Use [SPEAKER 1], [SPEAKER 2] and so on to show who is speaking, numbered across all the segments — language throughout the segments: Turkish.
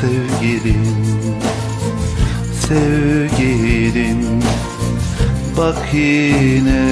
[SPEAKER 1] sevgilim Sevgilim. Bak yine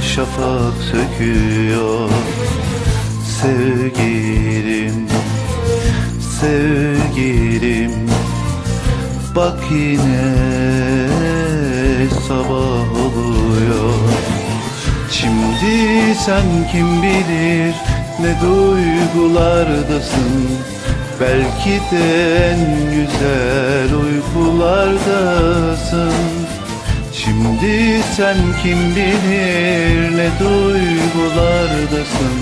[SPEAKER 1] şafak söküyor. Sevgilim Sevgilim. Bak yine sabah oluyor. Şimdi sen kim bilir ne duygulardasın? Belki de en güzel uykulardasın. Şimdi sen kim bilir ne duygulardasın.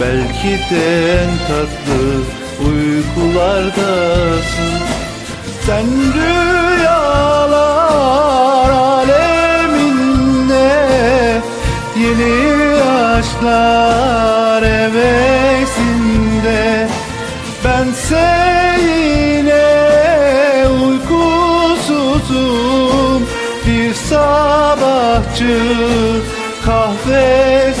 [SPEAKER 1] Belki de en tatlı uykulardasın. Sen rüyalar aleminde Yeni aşklar Bense yine uykusuzum. Bir sabahçı kahvesinde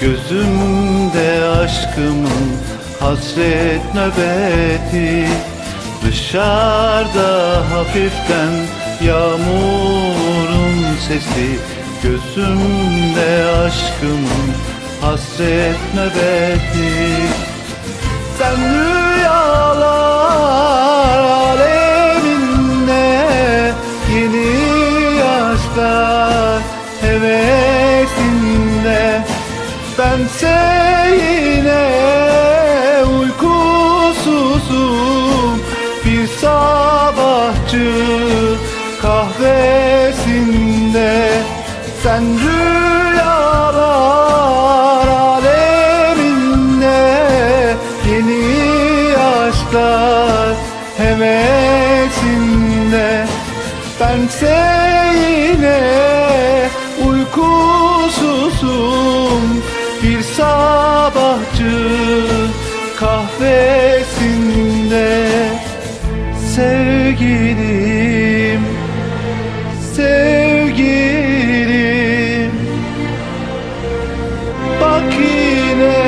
[SPEAKER 1] Gözümde aşkımın hasret nöbeti Dışarıda hafiften yağmurun sesi. Gözümde aşkımın hasret nöbeti. Sen rüyalar aleminde Yeni yaşlar hevesinde Bense yine uykusuzum. Bir sabahçı kahvesinde Sen rüyalar aleminde Yeni aşklar hevesinde. Bense yine uykusuzum sabahçı kahvesinde Sevgilim, sevgilim. Bak yine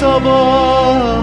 [SPEAKER 1] sabah